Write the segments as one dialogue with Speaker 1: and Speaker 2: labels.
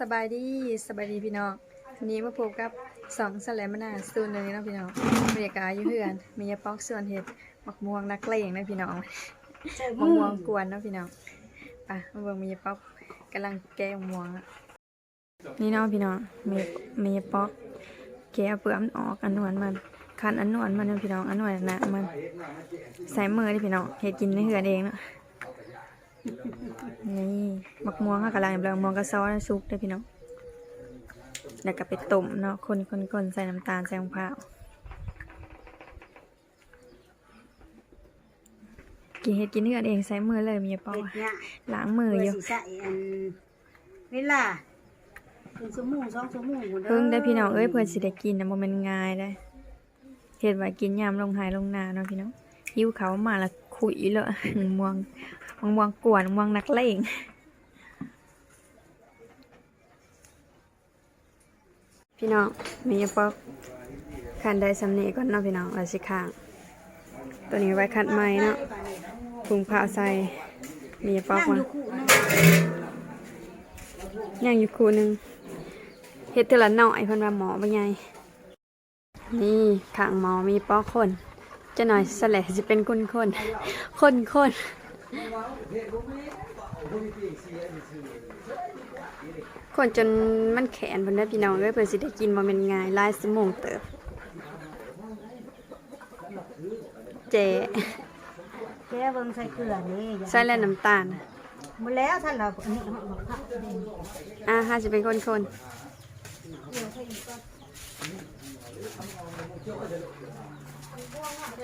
Speaker 1: สบายดีสบายดีพี่น้องวันนี้มาพบกับสองสแลมนาสูนเลยนะพี่น้องบรรยากาศยู่เพื่อน มียาป๊อกส่วนเห็ดมักม่วงนักเลงนะพี่น้องมักม่วงกวนนะพี่น้องไปมาเบิ่งมียาป๊อกกำลังแกะมะม่วงนี่เนาะพี่น้องมีมียาป๊อกแกะเปลือกออกอันนวลมันคันอันนวลมันนะพี่น้องอันนวลหนะมันใส่มือที่พี่น้องเห็ดกินในเหือนเองเนาะ นี่มักม่วงค่ะกำลังเบลงม่วงกระซ้อนซุกได้อพี่น้องแล้วก็ไปต้มเนาะคนคนคนใส่น้ำตาลใส่มะพร้าวกินเห็ดกินเนื้อเองใส่มือเลยมีเป้า
Speaker 2: เฮ็ดเนี่ย
Speaker 1: ล้างมือ
Speaker 2: เพื่
Speaker 1: อ
Speaker 2: อยู่สิใส่อันเวลาเป็นชั่วโมงสองชั่วโมงพุ่นด้อ
Speaker 1: เพิ่งได้พี่น้องเอ้ยเพื่อนสิได้กินนะบ่แมันง่ายได้เห็ดไว้กินยามลงหายลงนาเนาะพี่น้องหิวเขาวมาแล้ว ขุยเลยม่วงม่วงกวนม่วงนักเลงพี่น้องมีปอกขันได้สำเนีก่อนเนาะพี่น้องไว้สิข้าง ตัวนี้ไว้ขัดไม้เนาะพุงผ้าใส่มีปอกมา
Speaker 2: อยู่คู่นึง
Speaker 1: ย่างอยู่คู่หนึงเฮ็ดเทอละหน่อยเพิ่นว่าหมอบ่ใหญ่นี่ข้างหมอมีปอกคน จะหน่อยสแลสิเป็นคนคนคนคนคนจนมันแขนเพิ่นได้อพี่น้องเอ้ยเพิ่นสิได้กินบ่แม่นง่ายหลายชั่วโมงเติบเจ
Speaker 2: แกเบิ่งใส่เกลือนี่อย่า
Speaker 1: ใส่แล้วน้ำตาล
Speaker 2: หมดแล้วท่านเราอันนี้เอามาพักนี่
Speaker 1: อ่าฮาจะเป็นคนคน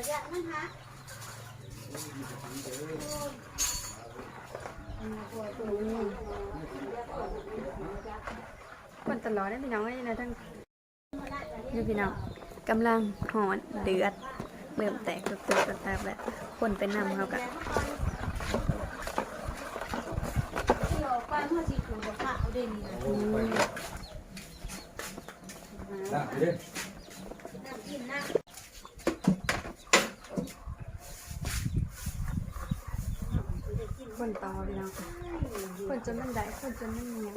Speaker 2: เดี๋ยวใส่อีกก่อน
Speaker 1: คนตลอดนะพี่น้องเอ้ยนะทั้งนี่พี่น้องกำลังหอนเดือดเริ่มแตกตุกตุกตับตับแล้วคนไปนำเขากะ
Speaker 2: เดี๋ยวป้าเฮาสิถูกกับข้าวเด้นี่นะ
Speaker 1: อืม
Speaker 2: น้ำกินน้ำ
Speaker 1: คนต่อพี่น้องคนจนมันได้คนจนมันเหนียว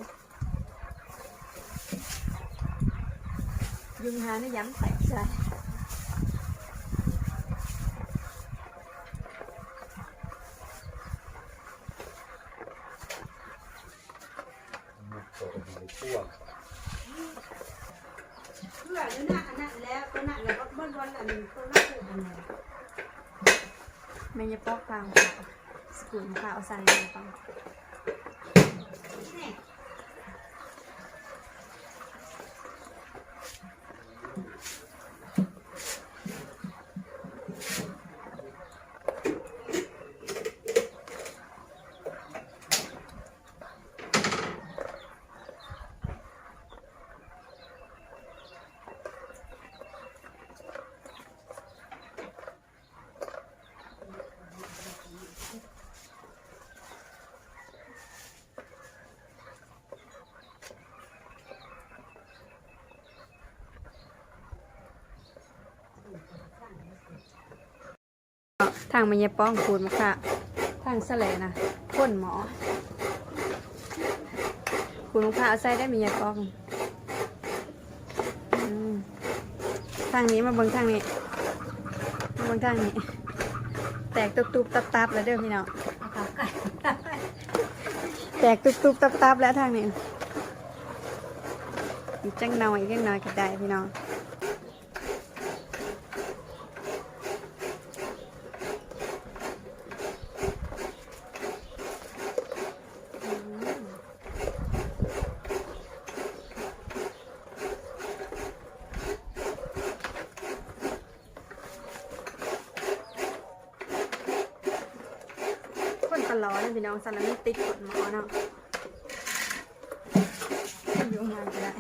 Speaker 1: ยุงหานี่ย้ำแตกใส่
Speaker 2: เกลือนี่นะอันนั้นแล้วตัวนั้นแล้วก็บ่บ่อันนี้ตัวนั้นคืออันนั้น
Speaker 1: ไม่ยปอกฟางขา วสกุลขาว ทางมันยป้องคูดมาค่ะ ทางแสลนะพ่นหมอคูดมะพร้าวใส่ได้มียป้องอทางนี้มาเบิ่งทางนี้มาเบิ่งทางนี้ แตกตุบตุบตับตับแล้วเด้อพี่น้องแตกตุบตุบตับตับแล้วทางนี้จังหน่อยอีกจังหน่อยก็ได้พี่น้อง คนตลอดนะพี่น้องสันแล้วไม่ติดกดหมอเนาะอยู่งานก็ได้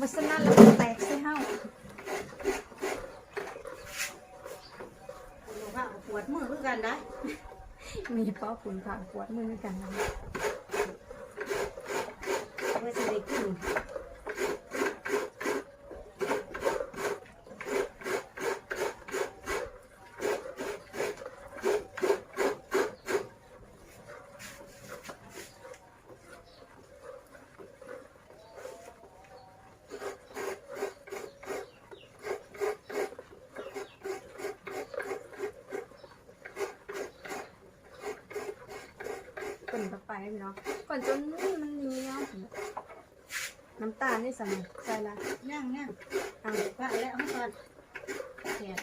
Speaker 1: วัสนั่นแล้วมันแตกใส่เห้า
Speaker 2: ว่าปวดมือคือกันได้
Speaker 1: มีป้อขุนผ่านปวดมือกันนะ
Speaker 2: เพื่อสิได้กิน
Speaker 1: นะพี่น้องก่อนจนมันเหนียวน้ำตาลนี่ใส่ใส่ละ
Speaker 2: ย่างย่างเอาปะแล้วให้ก่อนแขก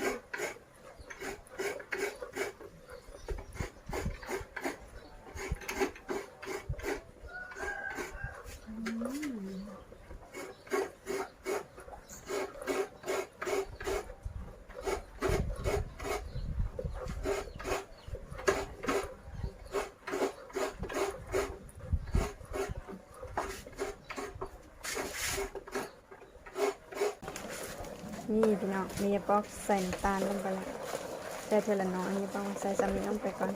Speaker 1: นี่พี่น้องมียาป๊อกใส่น้ำตาลลงไปแล้วแต่เทอละน้อยนี่ต้องใส่สามีลงไปก่อน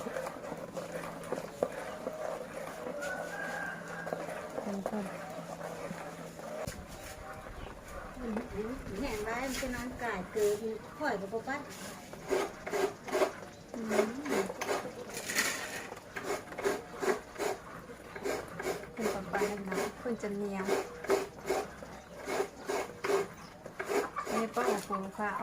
Speaker 1: เป็นต้น
Speaker 2: แห้งไว้มันจะนอนกายเกลือค่อยกับปั๊บ
Speaker 1: อืมเป็นต่อไปนะพี่น้องคนจะเหนียว มียป๊อกกับปูข้าว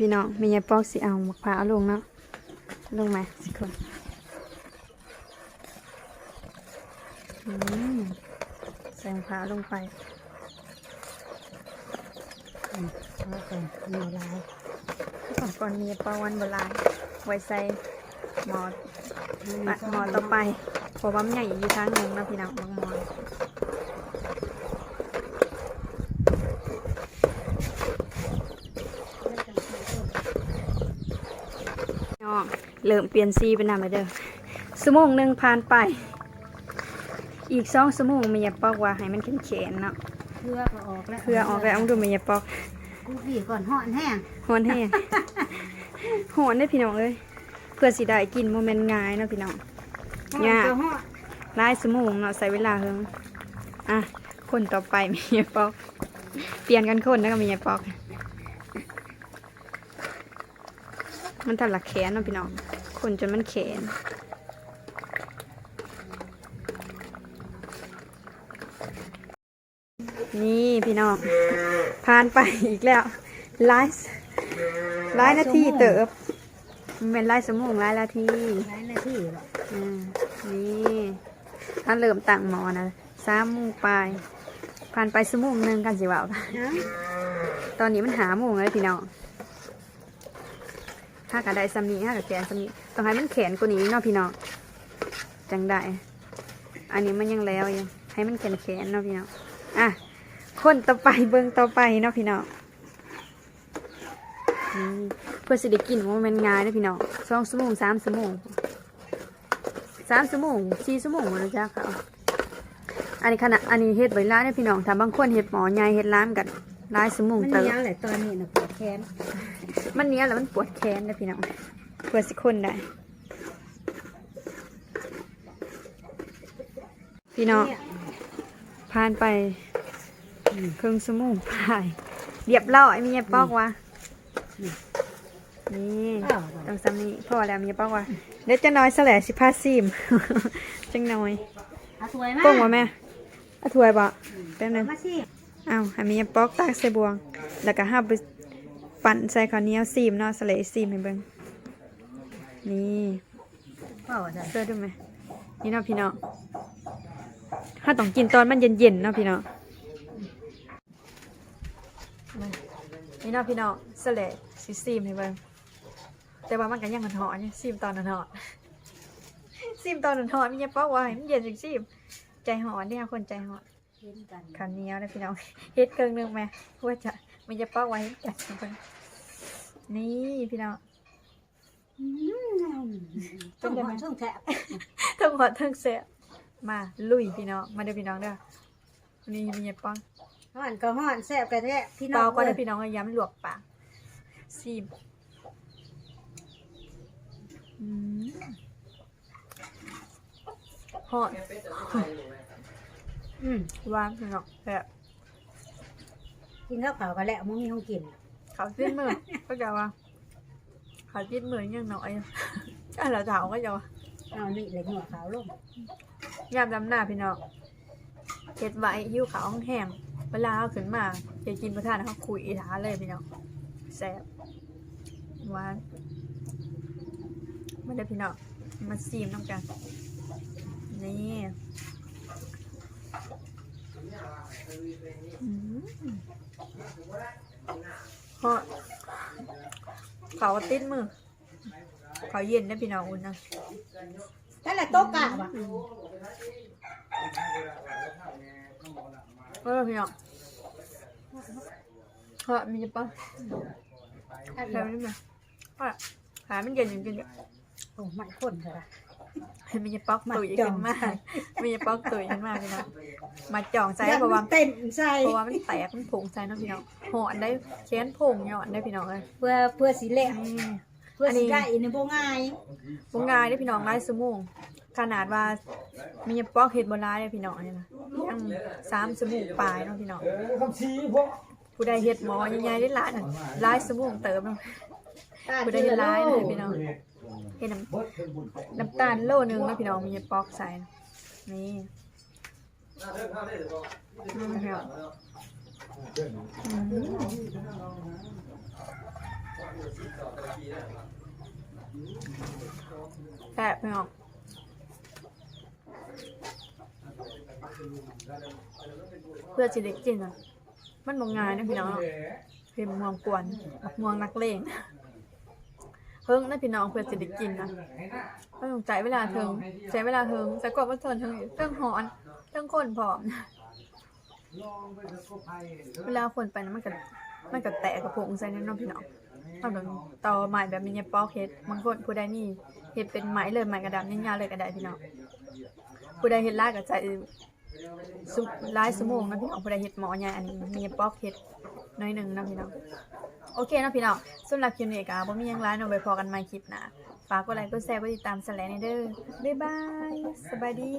Speaker 1: พี่น้องมียาปอกสิเอามะพร้าวลงเนาะลงไหมสิคนอืมใส่มะพร้าวลงไป
Speaker 2: เอาก่อนหน่อลาย
Speaker 1: ก่อนก่อนมียาปอกวันโบราณไว้ใส่หมอปัดหมอต่อไปเพราะว่ามันใหญ่อยู่ทางหนึงเนาะพี่น้องบางหมอนน้องเริ่มเปลี่ยนสีเป็นน้ำแล้วเด้อสมงหนึ่งผ่านไป อีกสองสมงมียาปอกว่าให้มันแข็งแข็งๆเนาะ
Speaker 2: เพื่อก็ออกแล้ว
Speaker 1: เพื่อออกแล้วเอามาดูมียาปอก
Speaker 2: กูพี่ก่อนห่อนแห้ง
Speaker 1: หอนแห้งหอนได้อพี่น้องเอ้ยเพื่อสิได้กินโมเมนต์ง่ายเนาะพี่น้องยาก
Speaker 2: ก็ห่อน
Speaker 1: หลายสมงเนาะใส่เวลาเฮิงอะคนต่อไปมียาปอก เปลี่ยนกันคนนะก็มียาปอก มันทันหลักแขนเนาะพี่น้อง คนจนมันแขนนี่พี่น้อง ผ่านไปอีกแล้วหลายหลายนาทีเติบมันเป็นหลายสมงหลายนาที
Speaker 2: หลายนาทีหรอก
Speaker 1: อืมนี่ถ้าเริ่มตั้งหมอนะสามโมงปลายผ่านไปสมงหนึ่งกันสิว่า
Speaker 2: นะ
Speaker 1: ตอนนี้มันหาโมงเลยพี่น้องถ้ากระไดซัมนี้ถ้ากระแกนซัมนี้ต้องให้มันแขนกว่านี้เนาะพี่น้องจังได้ อันนี้มันยังแล้วยังให้มันแขนแขนๆเนาะพี่น้องอะ คนต่อไปเบิ่งต่อไปเนาะพี่น้องนี่เพื่อสิได้กินว่ามันง่ายเนาะพี่น้องสองสมงสามสมงสามชั่วโมงสี่ชั่วโมงหมดแล้วจ้าค่ะอันนี้ขนาดอันนี้เฮ็ดไว้ร้านเนี่ยพี่น้องถ้าบางคนเฮ็ดหมอใหญ่เฮ็ดร้านกันร้ายชั่วโมง
Speaker 2: มัน
Speaker 1: เติ
Speaker 2: เห
Speaker 1: บ
Speaker 2: นียวแหละตอนนี้นะปวดแขน
Speaker 1: มันเนี้ยแล้วมันปวดแขนนะพี่น้องเพื่อสิคนได้พี่น้อง
Speaker 2: เนี่ย
Speaker 1: ผ่านไป ครึ่งชั่วโมงผ่ายเรียบร้อยมีเงี้ยปอกวะนี่
Speaker 2: อ้าว
Speaker 1: ต้องซ้ำนี้พอแล้วมีเงี้ยปอกวะเดี๋ยวจะน้อยแสลสิพาซิมจังน้อย
Speaker 2: เอาสวยมาก
Speaker 1: ป้งวะแม่เอาถ้วยบ่แป๊บนึง
Speaker 2: มาสิ
Speaker 1: เอาให้มีปอกตักใส่บวง แล้วก็ห้าไปปั่นใส่ข้าวเหนียวซีมเนาะสะเลซีมให้เบิ่งนี่
Speaker 2: เปล่าจ้ะ
Speaker 1: เสื้อดูไหมนี่เนาะพี่น้องถ้าต้องกินตอนมันเย็นๆเนาะพี่น้อง นี่เนาะพี่น้องสะเลสิซีมให้เบิ่งแต่ว่ามันก็ยังหอนๆอยู่ซีมตอนหอนๆซีมตอนหอนๆมีอย่าปอกว่าให้มันเย็นจังซีมใจหอนเด้อคนใจหอน
Speaker 2: เห็นกัน
Speaker 1: ข้าวเหนียวนะพี่น้องเฮ็ดเครื่องหนึงไหมว่าจะมันจะป้าไว้ให้จัดเพิ่นนี่พี่น้อง
Speaker 2: ต้องหอนช่วงแฉะ
Speaker 1: ทั้งหมดทั้งเสียมาลุยพี่น้องมาเด้อพี่น้องเด้อนี่มีเงี้ยป้อง
Speaker 2: ห่อนก็ห่อนแซ่บกระแทะพี่น้อ
Speaker 1: เปางก็
Speaker 2: เล
Speaker 1: ได้อยพี่น้องเอาย้ำลวกปากซีมอืมหอด
Speaker 2: อืม
Speaker 1: หวานพี่น้องแบบ
Speaker 2: กินข้าวเปล่ากันแล้วมึงมีห้องกิน
Speaker 1: เขาจิ้นมือก็จะว่าเขาจิ้นมือยังน้อยอะเราถามก็จะว่า
Speaker 2: เอานี่เลยหัวขาวลง
Speaker 1: ยามดำหน้าพี่น้องเฮ็ดไว้หิ้วขาวแห้งเวลาเอาขึ้นมาจะกินประทานเขาคุยอีท้าเลยพี่น้องแซ่บหวานมาเด้อพี่น้องมาซีมน้ำกันนี่อืมเพราะเขาติดมือเขาเย็นนะพี่น้องอุ่นนะ
Speaker 2: นั่นแหละโต๊ะกะว่ะ
Speaker 1: เออพี่น้อง เฮ้ยมีจะปะ
Speaker 2: อัน
Speaker 1: แถ
Speaker 2: เดียว
Speaker 1: มนิดหน่อยว่าขามันเย็นจริง
Speaker 2: โอ้มันข้นเลยว่ะ
Speaker 1: ๆให้มีจะป๊อกตุ๋ย
Speaker 2: มาจ่
Speaker 1: ขึ้
Speaker 2: อง
Speaker 1: นมา
Speaker 2: ใส่
Speaker 1: มีจะป๊อกตุ๋ยขึ้นมาพี่น้องมาจ่องใส่
Speaker 2: อยาก
Speaker 1: เพราะว่า
Speaker 2: มันเต้นใส่
Speaker 1: เพราะว่ามันแตกมันผงใส่เนาะพี่น้องหอนได้แค้นผงหย่อนได้พี่น้องเลย
Speaker 2: เพื่อเพื่อสีแหลม
Speaker 1: นี่
Speaker 2: เพื่อ
Speaker 1: อันนี้
Speaker 2: สีได้อีกในพวกง่าย
Speaker 1: บงงายได้พี่น้องไล่สมูง ขนาดว่ามีปอกเห็ดบร้ายได้พี่น้องเนี่ยนะยังสามสมูงปลายเนาะพี่น้อง
Speaker 3: คำชี้พวก
Speaker 1: ผู้ใดเห็ดหมอใหญ่ๆได้หลายน่ะหลายสมูงเติมเนาะผู้ใดเห็นร้ายเลยพี่น้องเห็ดน้ำ
Speaker 3: น้ำ
Speaker 1: ตาลโลนึงนะพี่น้องมีปอกใส่นี่นะครับอืมแซ่พี่น้อง เพื่อจะได้กินอะ มันบงงายนะพี่น้องเนาะเพมม่วงกวนบักม่วงนักเลงเพิ่งนะพี่น้องเพื่อจะได้กินนะต้องใช้เวลาถึงใช้เวลาถึงใช้กว่ามันทนถึงอีกเรื่องหอนเรื่องคนผอมเวลาคนไปนะมันก็มันก็แตกกระโปรงใส่แน่นอนพี่น้องทำแบบต่อไม้แบบมีเนยปอกเฮ็ดบางคนผู้ใดนี่เฮ็ดเป็นไม้เลยไม้กระดาษยาวๆเลยก็ได้พี่น้องผู้ใดเฮ็ดลายก็ใช้ สุลายสมองนะพี่น้องผู้ใดเห็ดหมอใหญ่อันนี้มีเนยปอกเห็ดหน้อยหนึ่งนะพี่น้อง โอเคนะพี่น้องสำหรับคลิปนี้ก็บ่มีหยังหลายเนาะไว้พอกันใหม่คลิปหน้าฝากกดไลค์กดแชร์กดติดตามสแลนเดอร์บ๊ายบาย สบายดี